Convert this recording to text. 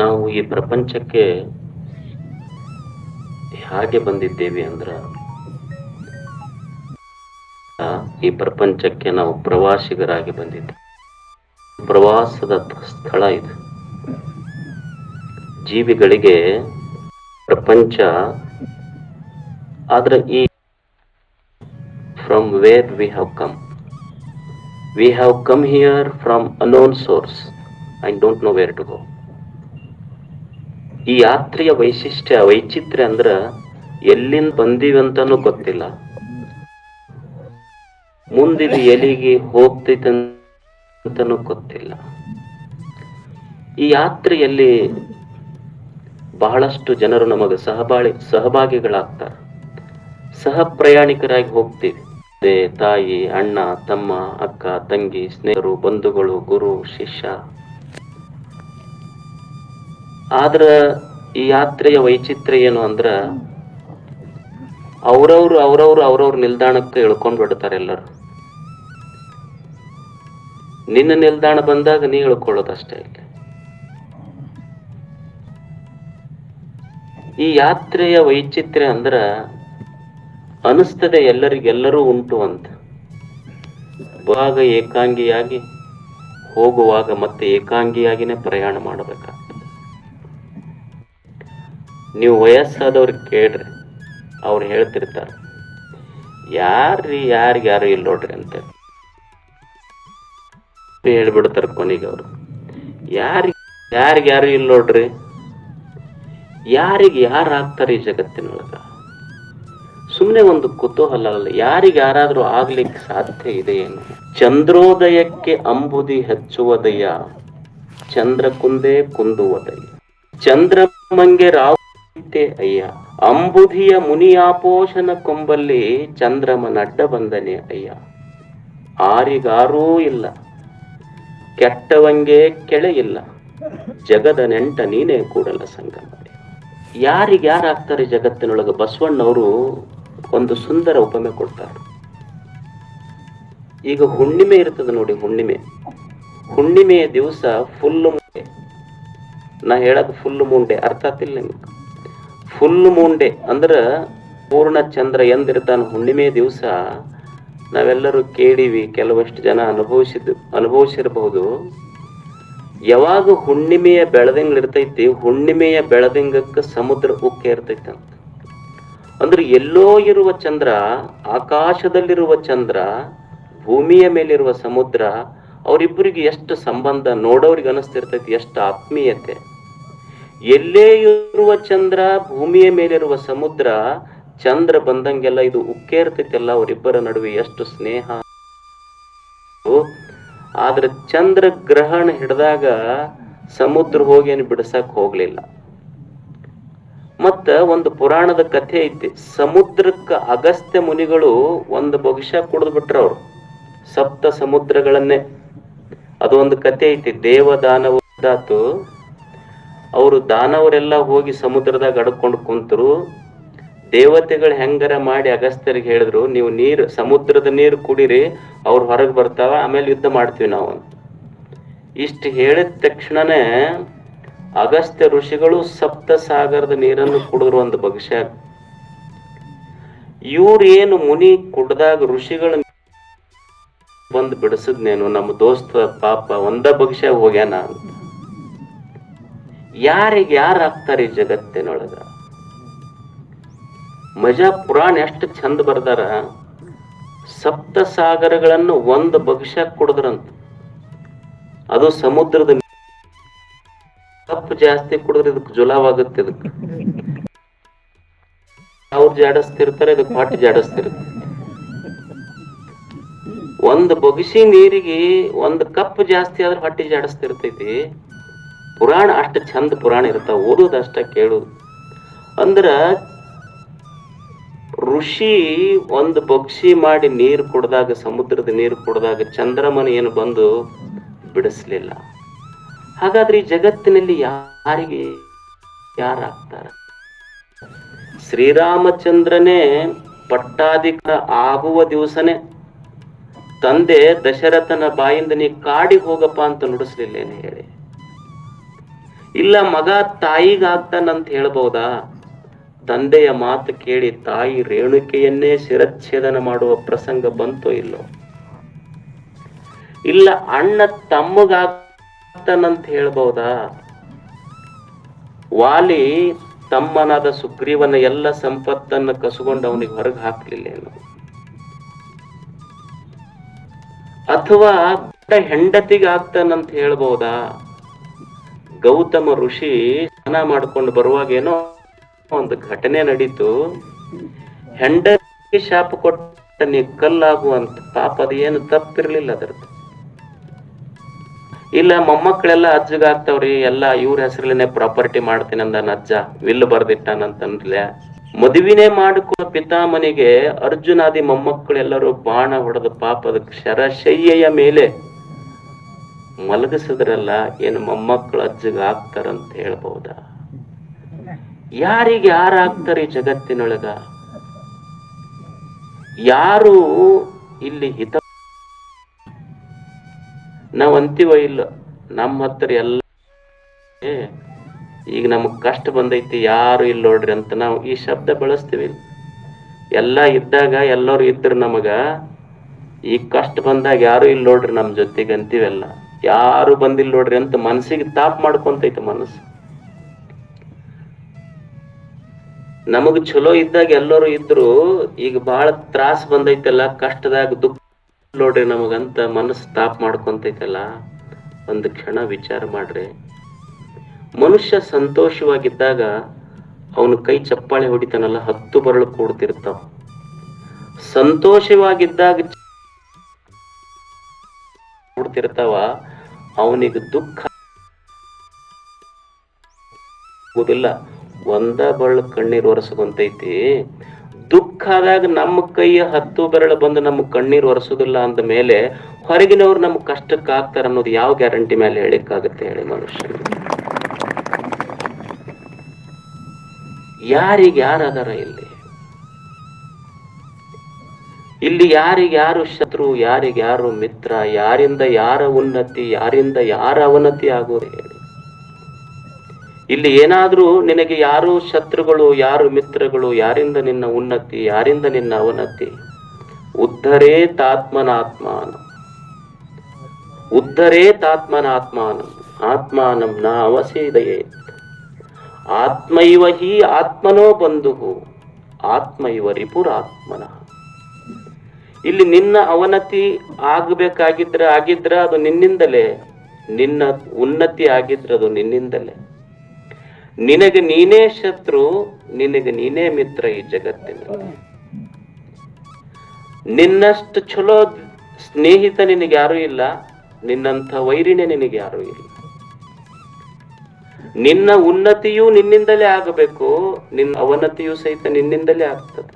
ನಾವು ಈ ಪ್ರಪಂಚಕ್ಕೆ ಹೇಗೆ ಬಂದಿದ್ದೇವೆ ಅಂದ್ರ, ಈ ಪ್ರಪಂಚಕ್ಕೆ ನಾವು ಪ್ರವಾಸಿಗರಾಗಿ ಬಂದಿದ್ದೇವೆ. ಪ್ರವಾಸದ ಸ್ಥಳ ಇದು. ಜೀವಿಗಳಿಗೆ ಪ್ರಪಂಚ, ಆದ್ರೆ ಈ from where we have come we have come here from unknown source I don't know where to go ಈ ಯಾತ್ರೆಯ ವೈಶಿಷ್ಟ್ಯ, ವೈಚಿತ್ರ್ಯ ಅಂದ್ರ ಎಲ್ಲಿಂದ ಬಂದೀವಿ ಅಂತಾನೂ ಗೊತ್ತಿಲ್ಲ. ಮುಂದಿದ ಎಲ್ಲಿಗೆ ಹೋಗ್ತೈತೆ ಅಂತಾನು ಗೊತ್ತಿಲ್ಲ. ಈ ಯಾತ್ರೆಯಲ್ಲಿ ಬಹಳಷ್ಟು ಜನರು ನಮಗೆ ಸಹಬಾಳಿ, ಸಹಭಾಗಿಗಳಾಗ್ತಾರೆ. ಸಹ ಪ್ರಯಾಣಿಕರಾಗಿ ಹೋಗ್ತೀವಿ. ತಾಯಿ, ಅಣ್ಣ, ತಮ್ಮ, ಅಕ್ಕ, ತಂಗಿ, ಸ್ನೇಹಿತರು, ಬಂಧುಗಳು, ಗುರು, ಶಿಷ್ಯ. ಆದ್ರ ಈ ಯಾತ್ರೆಯ ವೈಚಿತ್ರ್ಯ ಏನು ಅಂದ್ರ ಅವ್ರವ್ರು ಅವ್ರವ್ರು ಅವ್ರವ್ರ ನಿಲ್ದಾಣಕ್ಕೆ ಇಳ್ಕೊಂಡ್ ಬಿಡ್ತಾರೆ ಎಲ್ಲರು. ನಿನ್ನ ನಿಲ್ದಾಣ ಬಂದಾಗ ನೀ ಇಳ್ಕೊಳ್ಳೋದಷ್ಟೇ ಇಲ್ಲ. ಈ ಯಾತ್ರೆಯ ವೈಚಿತ್ರ್ಯ ಅಂದ್ರ ಅನಿಸ್ತದೆ ಎಲ್ಲರಿಗೆಲ್ಲರೂ ಉಂಟು ಅಂತ. ಭಾಗ ಏಕಾಂಗಿಯಾಗಿ ಹೋಗುವಾಗ ಮತ್ತೆ ಏಕಾಂಗಿಯಾಗಿನೇ ಪ್ರಯಾಣ ಮಾಡಬೇಕಾಗ್ತದೆ. ನೀವು ವಯಸ್ಸಾದವ್ರಿಗೆ ಕೇಳ್ರಿ, ಅವ್ರು ಹೇಳ್ತಿರ್ತಾರೆ. ಯಾರ್ರಿ, ಯಾರಿಗೆ ಯಾರು ಇಲ್ಲ ನೋಡ್ರಿ ಅಂತ ಹೇಳ್ಬಿಡ್ತಾರೆ ಕೊನೆಗೆ ಅವರು. ಯಾರಿಗೆ ಯಾರಿಗೆ ಯಾರು ಇಲ್ಲ ನೋಡ್ರಿ? ಯಾರಿಗೆ ಯಾರು ಆಗ್ತಾರೆ ಈ ಜಗತ್ತಿನೊಳಗ? ಸುಮ್ಮನೆ ಒಂದು ಕುತೂಹಲ ಅಲ್ಲ, ಯಾರಿಗೆ ಯಾರಾದ್ರೂ ಆಗ್ಲಿಕ್ಕೆ ಸಾಧ್ಯ ಇದೆ ಏನು? ಚಂದ್ರೋದಯಕ್ಕೆ ಅಂಬುದಿ ಹೆಚ್ಚುವುದಯ್ಯ ಚಂದ್ರ ಕುಂದೇ ಕುಂದುವುದಯ್ಯ ಚಂದ್ರಮಂಗೆ ರಾವುತ್ತೆ ಅಯ್ಯ. ಅಂಬುಧಿಯ ಮುನಿಯಾಪೋಷನ ಕೊಂಬಲ್ಲಿ ಚಂದ್ರಮನಡ್ಡ ಬಂದನೆ ಅಯ್ಯ. ಆರಿಗಾರೂ ಇಲ್ಲ. ಕೆಟ್ಟವಂಗೆ ಕೆಳೆ ಇಲ್ಲ. ಜಗದ ನೆಂಟ ನೀನೇ ಕೂಡಲ್ಲ ಸಂಗಮ ಯಾರಿಗೆ ಯಾರಾಗ್ತಾರೆ ಜಗತ್ತಿನೊಳಗೆ? ಬಸವಣ್ಣವರು ಒಂದು ಸುಂದರ ಉಪಮೆ ಕೊಡ್ತಾರೆ. ಈಗ ಹುಣ್ಣಿಮೆ ಇರ್ತದೆ ನೋಡಿ ಹುಣ್ಣಿಮೆ. ಹುಣ್ಣಿಮೆಯ ದಿವಸ ಫುಲ್ಲು ನಾ ಹೇಳಕ್ ಫುಲ್ ಮುಂಡೆ. ಅರ್ಥ ಆತಿಲ್ಲ ನಿಮ್ಗೆ. ಫುಲ್ ಮುಂಡೆ ಅಂದ್ರೆ ಪೂರ್ಣ ಚಂದ್ರ ಎಂದಿರ್ತಾನೆ ಹುಣ್ಣಿಮೆ ದಿವಸ ನಾವೆಲ್ಲರೂ ಕೇಳಿವಿ, ಕೆಲವಷ್ಟು ಜನ ಅನುಭವಿಸಿದ್ದು ಅನುಭವಿಸಿರಬಹುದು. ಯಾವಾಗ ಹುಣ್ಣಿಮೆಯ ಬೆಳದಿಂಗ್ ಇರ್ತೈತಿ, ಹುಣ್ಣಿಮೆಯ ಬೆಳದಿಂಗಕ್ಕೆ ಸಮುದ್ರ ಉಕ್ಕೆ ಇರ್ತೈತಿ ಅಂತ. ಅಂದ್ರೆ ಎಲ್ಲೋ ಇರುವ ಚಂದ್ರ, ಆಕಾಶದಲ್ಲಿರುವ ಚಂದ್ರ, ಭೂಮಿಯ ಮೇಲಿರುವ ಸಮುದ್ರ, ಅವರಿಬ್ಬರಿಗೆ ಎಷ್ಟು ಸಂಬಂಧ ನೋಡೋರಿಗೆ ಅನಿಸ್ತಿರ್ತೈತಿ, ಎಷ್ಟು ಆತ್ಮೀಯತೆ. ಎಲ್ಲೇ ಇರುವ ಚಂದ್ರ, ಭೂಮಿಯ ಮೇಲಿರುವ ಸಮುದ್ರ, ಚಂದ್ರ ಬಂದಂಗೆಲ್ಲ ಇದು ಉಕ್ಕೇರ್ತೈತೆಲ್ಲ ಅವರಿಬ್ಬರ ನಡುವೆ ಎಷ್ಟು ಸ್ನೇಹ. ಆದ್ರೆ ಚಂದ್ರ ಗ್ರಹಣ ಹಿಡಿದಾಗ ಸಮುದ್ರ ಹೋಗಿ ಏನು ಬಿಡಿಸಕ್ ಹೋಗ್ಲಿಲ್ಲ. ಮತ್ತ ಒಂದು ಪುರಾಣದ ಕಥೆ ಐತಿ, ಸಮುದ್ರಕ್ಕ ಅಗಸ್ತ್ಯ ಮುನಿಗಳು ಒಂದು ಬೊಗಶ ಕುಡಿದು ಬಿಟ್ರ ಅವ್ರು, ಸಪ್ತ ಸಮುದ್ರಗಳನ್ನೇ. ಅದು ಒಂದು ಕಥೆ ಐತಿ ದೇವ ದಾನವದಾತು ಅವರು ದಾನವರೆಲ್ಲ ಹೋಗಿ ಸಮುದ್ರದಾಗ ಅಡ್ಕೊಂಡು ಕುಂತರು. ದೇವತೆಗಳು ಹೆಂಗರ ಮಾಡಿ ಅಗಸ್ತ್ಯರಿಗೆ ಹೇಳಿದ್ರು, ನೀವು ನೀರು, ಸಮುದ್ರದ ನೀರು ಕುಡಿರಿ, ಅವ್ರು ಹೊರಗೆ ಬರ್ತಾವ, ಆಮೇಲೆ ಯುದ್ಧ ಮಾಡ್ತೀವಿ ನಾವು. ಇಷ್ಟು ಹೇಳಿದ ತಕ್ಷಣನೇ ಅಗಸ್ತ್ಯ ಋಷಿಗಳು ಸಪ್ತ ಸಾಗರದ ನೀರನ್ನು ಕುಡಿದ್ರು ಒಂದು ಭಕ್ಷ್ಯ ಇವ್ರು ಏನು ಮುನಿ ಕುಡ್ದಾಗ ಋಷಿಗಳ ಬಂದು ಬಿಡಿಸಿದ್ನೇನು? ನಮ್ಮ ದೋಸ್ತ ಪಾಪ, ಒಂದ ಭಕ್ಷ್ಯ ಹೋಗ್ಯಾನ ಅಂತ. ಯಾರಿಗೆ ಯಾರು ಆಗ್ತಾರೆ ಈ ಜಗತ್ತಿನೊಳಗ? ಮಜಾ ಪುರಾಣ ಎಷ್ಟು ಚಂದ ಬರ್ದಾರ? ಸಪ್ತ ಸಾಗರಗಳನ್ನು ಒಂದು ಭವಿಷ್ಯ ಕುಡಿದ್ರಂತ. ಅದು ಸಮುದ್ರದ ಕಪ್ಪು ಜಾಸ್ತಿ ಕುಡಿದ್ರೆ ಇದಕ್ಕೆ ಜುಲಾವಾಗುತ್ತೆ ಇದಕ್ಕೆ ಅವ್ರು ಜಾಡಿಸ್ತಿರ್ತಾರೆ ಇದಕ್ಕೆ ಹೊಟ್ಟೆ ಜಾಡಸ್ತಿರುತ್ತೆ ಒಂದು ಬೊಗಸಿ ನೀರಿಗೆ ಒಂದು ಕಪ್ ಜಾಸ್ತಿ ಆದ್ರೆ ಹೊಟ್ಟೆ ಜಾಡಸ್ತಿರ್ತೈತಿ. ಪುರಾಣ, ಅಷ್ಟು ಚಂದ ಪುರಾಣ ಇರ್ತಾವ ಓದೋದು ಅಷ್ಟ ಕೇಳೋದು. ಅಂದ್ರ, ಋಷಿ ಒಂದು ಬಕ್ಷಿ ಮಾಡಿ ನೀರು ಕುಡ್ದಾಗ, ಸಮುದ್ರದ ನೀರು ಕುಡ್ದಾಗ, ಚಂದ್ರಮನ ಏನು ಬಂದು ಬಿಡಿಸ್ಲಿಲ್ಲ. ಹಾಗಾದ್ರೆ ಈ ಜಗತ್ತಿನಲ್ಲಿ ಯಾರಿಗೆ ಯಾರಾಗ್ತಾರ? ಶ್ರೀರಾಮಚಂದ್ರನೇ ಪಟ್ಟಾಧಿಕಾರ ಆಗುವ ದಿವಸನೇ. ತಂದೆ ದಶರಥನ ಬಾಯಿಂದ ನೀ ಕಾಡಿಗೆ ಹೋಗಪ್ಪ ಅಂತ ನುಡಿಸ್ಲಿಲ್ಲೇನೆ ಹೇಳಿ. ಇಲ್ಲ ಮಗ ತಾಯಿಗಾಗ್ತಾನಂತ ಹೇಳ್ಬೋದಾ? ತಂದೆಯ ಮಾತು ಕೇಳಿ ತಾಯಿ ರೇಣುಕೆಯನ್ನೇ ಶಿರಚ್ಛೇದನ ಮಾಡುವ ಪ್ರಸಂಗ ಬಂತೋ ಇಲ್ಲೋ? ಇಲ್ಲ ಅಣ್ಣ ತಮ್ಮಗಾಗ್ತಾನಂತ ಹೇಳ್ಬೋದಾ? ವಾಲಿ ತಮ್ಮನಾದ ಸುಗ್ರೀವನ ಎಲ್ಲ ಸಂಪತ್ತನ್ನ ಕಸುಕೊಂಡು ಅವನಿಗೆ ಹೊರಗೆ ಹಾಕ್ಲಿಲ್ಲ ಏನು? ಅಥವಾ ಹೆಂಡತಿಗಾಗ್ತಾನಂತ ಹೇಳ್ಬೋದಾ? ಗೌತಮ ಋಷಿ ಸ್ನಾನ ಮಾಡ್ಕೊಂಡು ಬರುವಾಗ ಏನೋ ಒಂದು ಘಟನೆ ನಡೀತು. ಹೆಂಡತಿ ಶಾಪ ಕೊಟ್ಟ ನೀ ಕಲ್ಲಾಗುವಂತ ಪಾಪ ಅದು ಏನು ತಪ್ಪಿರ್ಲಿಲ್ಲ ಅದ್ರದ್ದು. ಇಲ್ಲ, ಮೊಮ್ಮಕ್ಕಳೆಲ್ಲ ಅಜ್ಜಗಾಗ್ತಾವ್ರಿ, ಎಲ್ಲ ಇವ್ರ ಹೆಸರಲ್ಲೇನೆ ಪ್ರಾಪರ್ಟಿ ಮಾಡ್ತೀನಿ ಅಂದನ ಅಜ್ಜ ವಿಲ್ ಬರ್ದಿಟ್ಟಾನಂತನ್ಲ ಮದುವಿನೇ ಮಾಡಿಕೊ ಪಿತಾಮನಿಗೆ ಅರ್ಜುನಾದಿ ಮೊಮ್ಮಕ್ಕಳೆಲ್ಲರೂ ಬಾಣ ಹೊಡೆದ ಪಾಪದ ಶರಶಯ್ಯ ಮೇಲೆ ಮಲಗಿಸಿದ್ರಲ್ಲ ಏನು ಮೊಮ್ಮಕ್ಕಳು ಅಜ್ಜಿಗೆ ಆಗ್ತಾರಂತ ಹೇಳ್ಬಹುದಾ ಯಾರಿಗೆ ಯಾರಾಗ್ತಾರೆ ಜಗತ್ತಿನೊಳಗ? ಯಾರು ಇಲ್ಲಿ ಹಿತ ನಾವ್ ಅಂತೀವ ಇಲ್ಲ? ನಮ್ಮ ಹತ್ರ ಎಲ್ಲ ಈಗ ನಮಗ್ ಕಷ್ಟ ಬಂದೈತಿ, ಯಾರು ಇಲ್ಲ ನೋಡ್ರಿ ಅಂತ ನಾವು ಈ ಶಬ್ದ ಬಳಸ್ತೀವಿ ಎಲ್ಲ ಇದ್ದಾಗ ಎಲ್ಲರೂ ಇದ್ರು ನಮಗ ಈ ಕಷ್ಟ ಬಂದಾಗ ಯಾರು ಇಲ್ಲ ನೋಡ್ರಿ ನಮ್ ಜೊತೆಗೆ ಅಂತೀವಲ್ಲ? ಯಾರು ಬಂದಿಲ್ಲ ನೋಡ್ರಿ ಅಂತ ಮನಸ್ಸಿಗೆ ತಾಪ್ ಮಾಡ್ಕೊಂತೈತೆ ಮನಸ್ಸು. ನಮಗ್ ಚಲೋ ಇದ್ದಾಗ ಎಲ್ಲರೂ ಇದ್ರು, ಈಗ ಬಹಳ ತ್ರಾಸ್ ಬಂದೈತಲ್ಲ, ಕಷ್ಟದಾಗ ದುಃಖ ನೋಡ್ರಿ ನಮಗಂತ ಮನಸ್ಸು ತಾಪ್ ಮಾಡ್ಕೊಂತೈತಲ್ಲ, ಒಂದು ಕ್ಷಣ ವಿಚಾರ ಮಾಡ್ರಿ. ಮನುಷ್ಯ ಸಂತೋಷವಾಗಿದ್ದಾಗ ಅವನು ಕೈ ಚಪ್ಪಾಳೆ ಹೊಡಿತಾನಲ್ಲ, ಹತ್ತು ಬರಳು ಕೂಡ್ತಿರ್ತಾವ. ಸಂತೋಷವಾಗಿದ್ದಾಗ ಕೂಡ್ತಿರ್ತಾವ ಅವನಿಗೆ ದುಃಖ ಆಗುದಿಲ್ಲ ಒಂದ ಬರಳು ಕಣ್ಣೀರ್ ಒರೆಸಗೊಂತೈತಿ ದುಃಖ ಆದಾಗ ನಮ್ಮ ಕೈಯ ಹತ್ತು ಬೆರಳು ಬಂದು ನಮ್ಮ ಕಣ್ಣೀರ್ ಒರೆಸೋದಿಲ್ಲ ಅಂದ ಮೇಲೆ ಹೊರಗಿನವ್ರು ನಮ್ ಕಷ್ಟಕ್ಕೆ ಆಗ್ತಾರ ಅನ್ನೋದು ಯಾವ ಗ್ಯಾರಂಟಿ ಮೇಲೆ ಹೇಳಿಕ್ಕಾಗುತ್ತೆ ಹೇಳಿ ಮನುಷ್ಯ ಯಾರಿಗೆ ಯಾರು ಅದಾರ ಇಲ್ಲಿ? ಇಲ್ಲಿ ಯಾರಿಗೆ ಯಾರು ಶತ್ರು, ಯಾರಿಗೆ ಯಾರು ಮಿತ್ರ, ಯಾರಿಂದ ಯಾರ ಉನ್ನತಿ, ಯಾರಿಂದ ಯಾರ ಅವನತಿ ಆಗೋದು ಹೇಳಿ. ಇಲ್ಲಿ ಏನಾದರೂ ನಿನಗೆ ಯಾರು ಶತ್ರುಗಳು, ಯಾರು ಮಿತ್ರಗಳು, ಯಾರಿಂದ ನಿನ್ನ ಉನ್ನತಿ, ಯಾರಿಂದ ನಿನ್ನ ಅವನತಿ? ಉದ್ಧರೇ ತಾತ್ಮನಾತ್ಮಾನ. ಉದ್ಧರೇ ತಾತ್ಮನಾತ್ಮಾನ. ಆತ್ಮಾನಂ ನ ಅವಸೇದಯೇ. ಆತ್ಮೈವ ಹಿ ಆತ್ಮನೋ ಬಂಧು ಆತ್ಮೈವ ರಿಪುರಾತ್ಮನಃ. ಇಲ್ಲಿ ನಿನ್ನ ಅವನತಿ ಆಗಬೇಕಾಗಿದ್ರೆ ಆಗಿದ್ರ ಅದು ನಿನ್ನಿಂದಲೇ. ನಿನ್ನ ಉನ್ನತಿ ಆಗಿದ್ರೆ ಅದು ನಿನ್ನಿಂದಲೇ. ನಿನಗೆ ನೀನೇ ಶತ್ರು, ನಿನಗೆ ನೀನೇ ಮಿತ್ರ ಈ ಜಗತ್ತಿನ ನಿನ್ನಷ್ಟು ಚಲೋ ಸ್ನೇಹಿತ ನಿನಗೆ ಯಾರು ಇಲ್ಲ, ನಿನ್ನಂಥ ವೈರಿನೇ ನಿನಗೆ ಯಾರು ಇಲ್ಲ. ನಿನ್ನ ಉನ್ನತಿಯೂ ನಿನ್ನಿಂದಲೇ ಆಗಬೇಕು, ನಿನ್ನ ಅವನತಿಯೂ ಸಹಿತ ನಿನ್ನಿಂದಲೇ ಆಗ್ತದೆ.